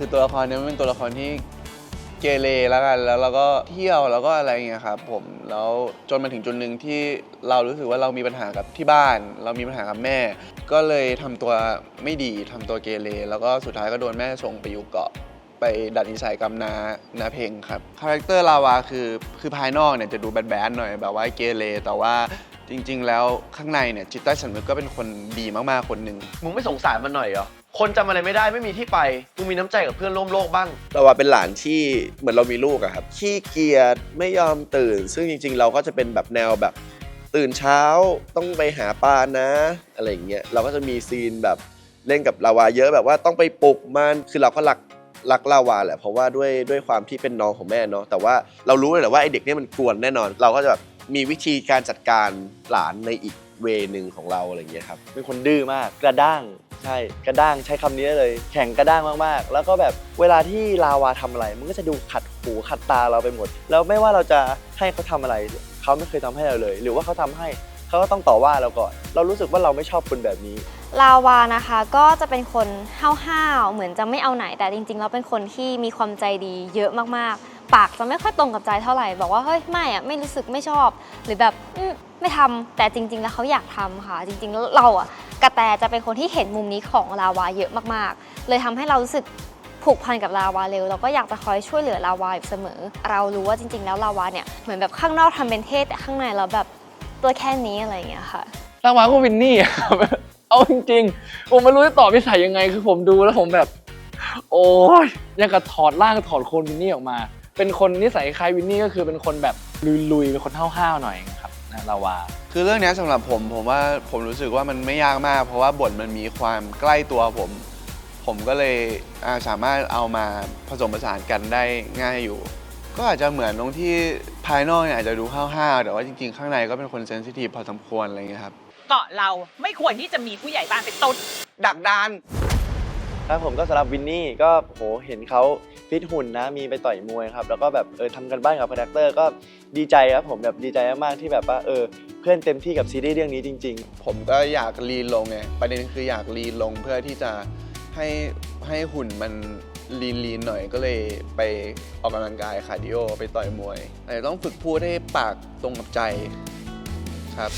คือตัวละครเนี้มันเป็นตัวละครที่เกเรแล้วกันแล้วเราก็เที่ยวแล้วก็อะไรอย่างเงี้ยครับผมแล้วจนมาถึงจุดหนึ่งที่เรารู้สึกว่าเรามีปัญหากับที่บ้าน เรามีปัญหากับแม่ ก็เลยทำตัวไม่ดีทำตัวเกเรแล้วก็สุดท้ายก็โดนแม่ส่งไปอยู่เกาะไปดัดนิสัยกับนานาเพลงครับคาแรคเตอร์ลาวาคือคือภายนอกเนี่ยจะดูแบดๆหน่อยแบบว่าเกเรแต่ว่าจริง ๆ แล้วข้างในเนี่ยจิตใต้สำนึกก็เป็นคนดีมากๆคนหนึ่งมึงไม่สงสารมันหน่อยเหรอ คนจำอะไรไม่ได้ไม่มีที่ไปมึงมีน้ำใจกับเพื่อนร่วมโลกบ้าง เราว่าเป็นหลานที่เหมือนเรามีลูกอะครับขี้เกียจไม่ยอมตื่น ซึ่งจริง ๆ เราก็จะเป็นแบบแนวแบบ ตื่นเช้าต้องไปหาปลานะ อะไรอย่างเงี้ยเราก็จะมีซีนแบบเล่นกับลาวาเยอะแบบว่าต้องไปปลุกมันคือเราก็รักรักลาวาแหละเพราะว่าด้วยด้วยความที่เป็นน้องของแม่เนาะแต่ว่าเรารู้เลยแหละว่าไอเด็กเนี่ยมันกวนแน่นอน เราก็จะแบบมีวิธีการจัดการหลานในอีกเวนึงของเราอะไรอย่างเงี้ยครับ เป็นคนดื้อมากกระด้าง ใช่กระด้างใช้คำนี้ได้เลย แข็งกระด้างมากๆ แล้วก็แบบเวลาที่ลาวาทำอะไร มันก็จะดูขัดหูขัดตาเราไปหมด แล้วไม่ว่าเราจะให้เขาทำอะไร เขาไม่เคยทำให้เราเลย หรือว่าเขาทำให้เขาก็ต้องต่อว่าเราก่อน เรารู้สึกว่าเราไม่ชอบคนแบบนี้ ลาวานะคะก็จะเป็นคนห้าวๆเหมือนจะไม่เอาไหนแต่จริงๆแล้วเป็นคนที่มีความใจดีเยอะมากๆ ปากจะไม่ค่อยตรงกับใจเท่าไหร่บอกว่าเฮ้ยไม่อะไม่รู้สึกไม่ชอบ หรือแบบอืมไม่ทำแต่จริง ๆ แล้วเขาอยากทำค่ะ จริงๆแล้วเราอะ กระแตจะเป็นคนที่เห็นมุมนี้ของลาวาเยอะมากๆ เลยทำให้เรารู้สึกผูกพันกับลาวาเร็วเราก็อยากจะคอยช่วยเหลือลาวาอยู่เสมอ เรารู้ว่าจริง ๆ แล้วลาวาเนี่ยเหมือนแบบข้างนอกทำเป็นเท่แต่ข้างในเราแบบตัวแค่นี้อะไรอย่างเงี้ยค่ะรางวัลก็วินนี่ครับเอาจริงๆผมไม่รู้จะตอบนิสัยยังไงคือผมดูแล้วผมแบบ โอ้ยยังกับถอดร่างถอดโคนวินนี่ออกมา เป็นคนนิสัยคล้ายวินนี่ก็คือเป็นคนแบบลุยๆเป็นคนห้าวๆหน่อยครับ นะลาวา คือเรื่องเนี้ยสำหรับผมผมว่าผมรู้สึกว่ามันไม่ยากมาก เพราะว่าบทมันมีความใกล้ตัวผม ผมก็เลยอ่าสามารถเอามาผสมผสานกันได้ง่ายอยู่ ก็อาจจะเหมือนตรงที่ภายนอกเนี่ยอาจจะดูห้าวๆแต่ว่าจริงๆ ข้างในก็เป็นคนเซนซิทีฟพอสมควรอะไรเงี้ยครับ เกาะเราไม่ควรที่จะมีผู้ใหญ่บ้านเป็นต้นดักดาน ครับผมก็สำหรับวินนี่ก็โหเห็นเขา ฟิตหุ่นนะ มีไปต่อยมวยครับ แล้วก็แบบเออทำกันบ้านกับคาแรคเตอร์ก็ดีใจครับผมแบบดีใจมากๆที่แบบว่าเออเพื่อนเต็มที่กับซีรีส์เรื่องนี้จริงๆผมก็อยากลีนลงไงประเด็นคืออยากลีนลงเพื่อที่จะให้ให้หุ่นมันลีนลีนหน่อยก็เลยไปออกกำลังกายคาร์ดิโอไปต่อยมวยแต่ต้องฝึกพูดให้ปากตรงกับใจครับ